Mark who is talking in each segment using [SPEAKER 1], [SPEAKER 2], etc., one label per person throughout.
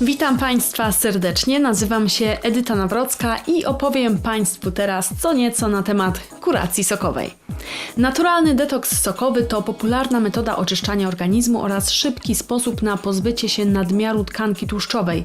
[SPEAKER 1] Witam Państwa serdecznie, nazywam się Edyta Nawrocka i opowiem Państwu teraz co nieco na temat kuracji sokowej. Naturalny detoks sokowy to popularna metoda oczyszczania organizmu oraz szybki sposób na pozbycie się nadmiaru tkanki tłuszczowej.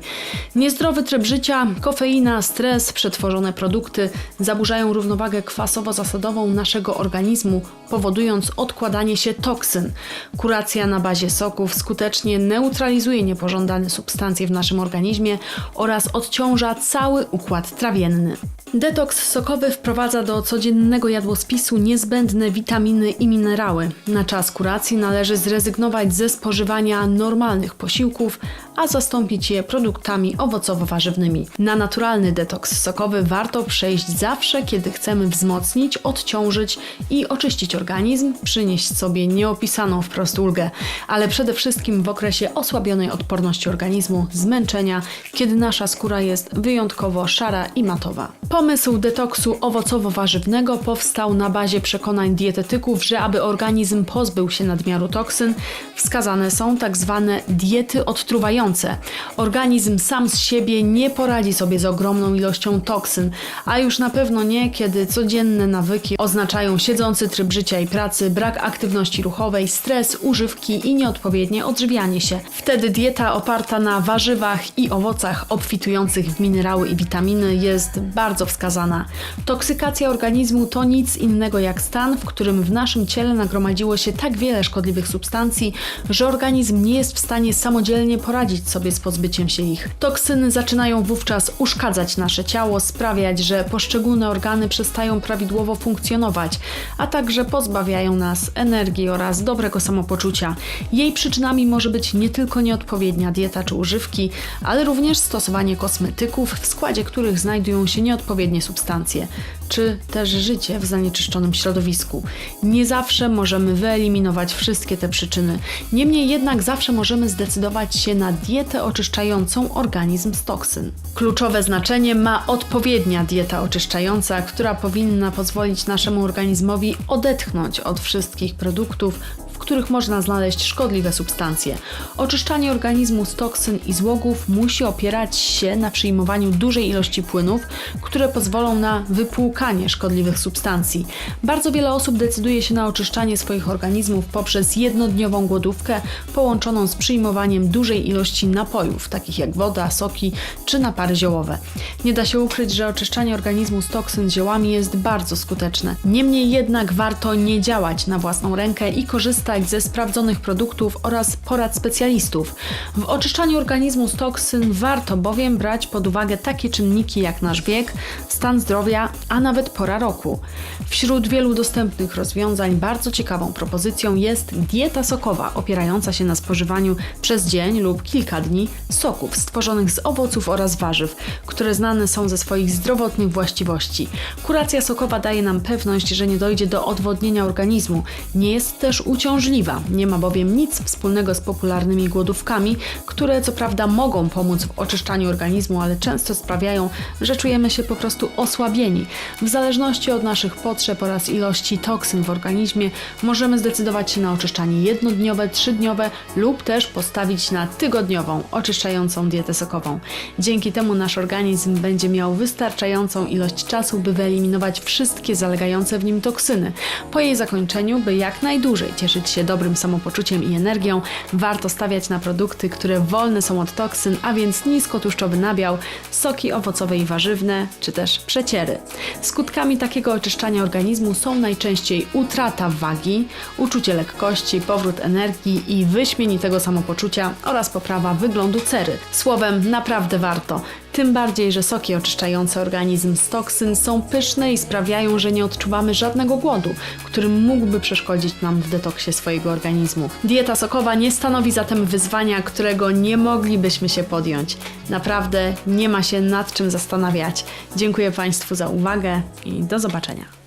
[SPEAKER 1] Niezdrowy tryb życia, kofeina, stres, przetworzone produkty zaburzają równowagę kwasowo-zasadową naszego organizmu, powodując odkładanie się toksyn. Kuracja na bazie soków skutecznie neutralizuje niepożądane substancje w naszym organizmie oraz odciąża cały układ trawienny. Detoks sokowy wprowadza do codziennego jadłospisu niezbędne witaminy i minerały. Na czas kuracji należy zrezygnować ze spożywania normalnych posiłków, a zastąpić je produktami owocowo-warzywnymi. Na naturalny detoks sokowy warto przejść zawsze, kiedy chcemy wzmocnić, odciążyć i oczyścić organizm, przynieść sobie nieopisaną wprost ulgę, ale przede wszystkim w okresie osłabionej odporności organizmu, zmęczenia, kiedy nasza skóra jest wyjątkowo szara i matowa. Pomysł detoksu owocowo-warzywnego powstał na bazie przekonań dietetyków, że aby organizm pozbył się nadmiaru toksyn, wskazane są tak zwane diety odtruwające. Organizm sam z siebie nie poradzi sobie z ogromną ilością toksyn, a już na pewno nie, kiedy codzienne nawyki oznaczają siedzący tryb życia i pracy, brak aktywności ruchowej, stres, używki i nieodpowiednie odżywianie się. Wtedy dieta oparta na warzywach i owocach obfitujących w minerały i witaminy jest bardzo wskazana. Toksykacja organizmu to nic innego jak stan, w którym w naszym ciele nagromadziło się tak wiele szkodliwych substancji, że organizm nie jest w stanie samodzielnie poradzić sobie z pozbyciem się ich. Toksyny zaczynają wówczas uszkadzać nasze ciało, sprawiać, że poszczególne organy przestają prawidłowo funkcjonować, a także pozbawiają nas energii oraz dobrego samopoczucia. Jej przyczynami może być nie tylko nieodpowiednia dieta czy używki, ale również stosowanie kosmetyków, w składzie których znajdują się nieodpowiednie substancje, czy też życie w zanieczyszczonym środowisku. Nie zawsze możemy wyeliminować wszystkie te przyczyny. Niemniej jednak zawsze możemy zdecydować się na dietę oczyszczającą organizm z toksyn. Kluczowe znaczenie ma odpowiednia dieta oczyszczająca, która powinna pozwolić naszemu organizmowi odetchnąć od wszystkich produktów, których można znaleźć szkodliwe substancje. Oczyszczanie organizmu z toksyn i złogów musi opierać się na przyjmowaniu dużej ilości płynów, które pozwolą na wypłukanie szkodliwych substancji. Bardzo wiele osób decyduje się na oczyszczanie swoich organizmów poprzez jednodniową głodówkę połączoną z przyjmowaniem dużej ilości napojów, takich jak woda, soki czy napary ziołowe. Nie da się ukryć, że oczyszczanie organizmu z toksyn ziołami jest bardzo skuteczne. Niemniej jednak warto nie działać na własną rękę i korzystać ze sprawdzonych produktów oraz porad specjalistów. W oczyszczaniu organizmu z toksyn warto bowiem brać pod uwagę takie czynniki jak nasz wiek, stan zdrowia, a nawet pora roku. Wśród wielu dostępnych rozwiązań bardzo ciekawą propozycją jest dieta sokowa, opierająca się na spożywaniu przez dzień lub kilka dni soków stworzonych z owoców oraz warzyw, które znane są ze swoich zdrowotnych właściwości. Kuracja sokowa daje nam pewność, że nie dojdzie do odwodnienia organizmu, nie jest też uciążliwa, nie ma bowiem nic wspólnego z popularnymi głodówkami, które co prawda mogą pomóc w oczyszczaniu organizmu, ale często sprawiają, że czujemy się po prostu osłabieni. W zależności od naszych potrzeb oraz ilości toksyn w organizmie możemy zdecydować się na oczyszczanie jednodniowe, trzydniowe lub też postawić na tygodniową, oczyszczającą dietę sokową. Dzięki temu nasz organizm będzie miał wystarczającą ilość czasu, by wyeliminować wszystkie zalegające w nim toksyny. Po jej zakończeniu, by jak najdłużej cieszyć się dobrym samopoczuciem i energią, warto stawiać na produkty, które wolne są od toksyn, a więc niskotłuszczowy nabiał, soki owocowe i warzywne, czy też przeciery. Skutkami takiego oczyszczania organizmu są najczęściej utrata wagi, uczucie lekkości, powrót energii i wyśmienitego samopoczucia oraz poprawa wyglądu cery. Słowem, naprawdę warto. Tym bardziej, że soki oczyszczające organizm z toksyn są pyszne i sprawiają, że nie odczuwamy żadnego głodu, który mógłby przeszkodzić nam w detoksie swojego organizmu. Dieta sokowa nie stanowi zatem wyzwania, którego nie moglibyśmy się podjąć. Naprawdę nie ma się nad czym zastanawiać. Dziękuję Państwu za uwagę i do zobaczenia.